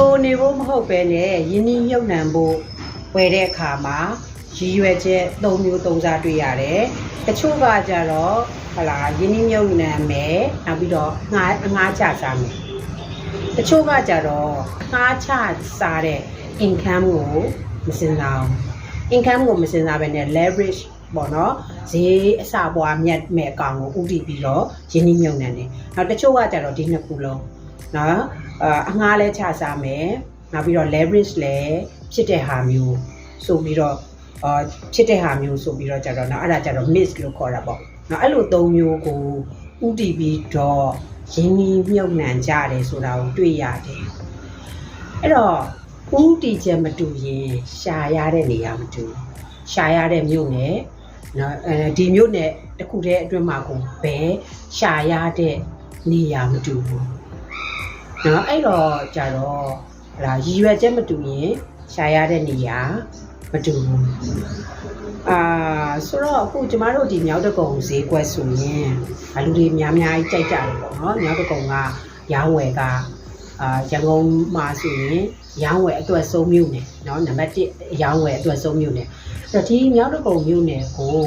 ကိုနေဖို့မဟုတ်ပဲနဲ့ယင်းနှီးမြုပ်နှံဖို့ဝယ်တဲ့အခါမှာရည်ရွယ်ချက်၃မျိုး၃စားတွေ့ရတယ်တချို့ကကြတော့ဟလာယင်းနှီးမြုပ်နှံမယ်နောက်ပြီးတော့ငှားအငှားချစားမယ်တချို့ကကြတော့အငှားချစားတဲ့ income ကိုမစင်စားဘူး income ကိုမစင်စားဘဲနဲ့ leverage ပေါ့နော်ဈေးအစပွားမြတ်မဲ့အကောင်ကိုဥတည်ပြီးတော့ယင်းနှီးမြုပ်နှံတယ်နောက်တချို့ကကြတော့ဒီနှစ်ခုလုံး နော်အာအငှားလဲချစားမယ်နောက်ပြီးတော့ leverage လဲဖြစ်တဲ့ဟာမျိုးဆိုပြီးတော့အာဖြစ်တဲ့ဟာမျိုးဆိုပြီးတော့ကြတော့နော်အဲ့ဒါကြတော့ miss လို့ခေါ်တာပေါ့နော်အဲ့လိုသုံးမျိုးကိုဥတည်ပြီးတော့ယင်းနှီးမြုပ်နှံကြတယ်ဆိုတာကိုတွေ့ရတယ်အဲ့တော့ဥတီချက်မတူရင်ရှာရတဲ့နေရာမတူဘူးရှာရတဲ့မြို့နယ်နော်အဲဒီမြို့နယ်တစ်ခုတည်းအတွင်းမှာကိုဘယ်ရှာရတဲ့နေရာမတူဘူး နော်အဲ့တော့ကြတော့ဟာရည်ရွယ်ချက်မတူရင်ရှာရတဲ့နေရာမတူဘူးအာဆိုတော့အခုကျမတို့ဒီမြောက်တကုံဈေးကွက်ဆိုရင်အလူတွေများများကြီးကြိုက်ကြတယ်ပေါ့နော်မြောက်တကုံကရောင်းဝယ်ကအာရန်ကုန်မှာဆိုရင်ရောင်းဝယ်အတွက်ဆုံးမြို့နယ်နော်နံပါတ်1ရောင်းဝယ်အတွက်ဆုံးမြို့နယ်အဲ့တော့ဒီမြောက်တကုံမြို့နယ်ကို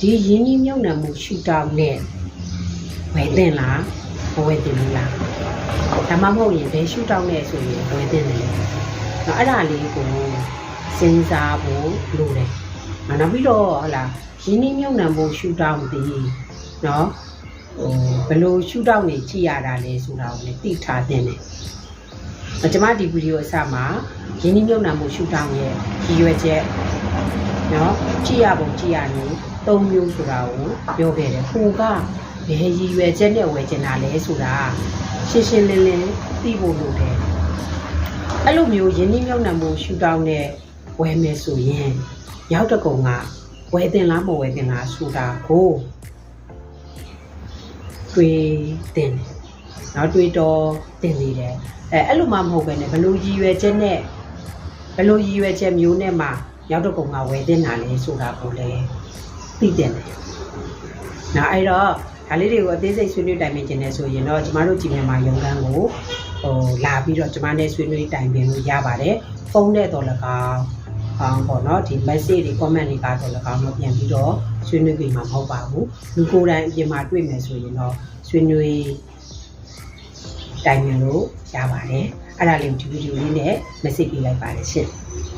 ဒီရင်းနှီးမြှုပ်နှံမှုရှူတောင်းနဲ့ဝယ်တင်လား ဝယ်တင်ဘူးလားဒါမှမဟုတ်ရင်ဘယ်ရှူတောင်းနဲ့ဆိုရင်ဝယ်တင်တယ်เนาะအဲ့ဒါလေးကိုစဉ်းစားဖို့လိုတယ်နောက်ပြီးတော့ဟလာရင်းနှီးမြုပ်နှံမှုရှူတောင်းသည်เนาะ ဟိုဘယ်လိုရှုထောင့်နေကြည့်ရတာလဲဆိုတာကိုလည်းသိထားသင့်တယ်။အကျွန်မဒီဗီဒီယိုအစမှာရင်းနှီးမြုပ်နှံမှုရှုထောင့်ရဲ့ရည်ရွယ်ချက်နော်ကြည့်ရပုံကြည့်ရနေ၃မျိုးဆိုတာကိုပြောခဲ့တယ်။ဟိုက ဘယ်ရည်ရွယ်ချက်နဲ့ဝယ်ချင်တာလဲဆိုတာရှင်းရှင်းလင်းလင်းသိဖို့လိုတယ်။အဲ့လိုမျိုးရင်းနှီးမြုပ်နှံမှုရှုထောင့်နဲ့ဝယ်မယ်ဆိုရင်ရောက်တကုံကဝယ်တင်လားမဝယ်တင်လားဆိုတာကိုတွေးတင်တယ်။နောက်တွေးတော့တင်နေတယ်။အဲအဲ့လိုမှမဟုတ်ပဲねဘယ်လိုရည်ရွယ်ချက်နဲ့ဘယ်လိုရည်ရွယ်ချက်မျိုးနဲ့မှရောက်တော့ကောင်ကဝယ်တင်တာလဲဆိုတာကိုလည်းသိတင်တယ်။နောက်အဲ့တော့ ဒါလေးတွေကိုအသေးစိတ်ဆွေးနွေးတိုင်ပင်ခြင်းနဲ့ဆိုရင်တော့ကျမတို့ကြည်မြန်မာရုံကန်းကိုဟိုလာပြီးတော့ကျမနဲ့ဆွေးနွေးတိုင်ပင်လို့ရပါတယ်။ဖုန်းနဲ့တော့လည်းကောင်းအောင်ပေါ့နော်ဒီ message တွေ comment တွေကတော့လည်းကောင်းတော့ပြန်ပြီးတော့ဆွေးနွေးပြီးမှာမဟုတ်ပါဘူး။လူကိုယ်တိုင်အပြင်မှာတွေ့မယ်ဆိုရင်တော့ဆွေးနွေးတိုင်ပင်လို့ရပါတယ်အဲ့ဒါလေးကိုဒီဗီဒီယိုလေးနဲ့ message ပေးလိုက်ပါတယ်ရှင်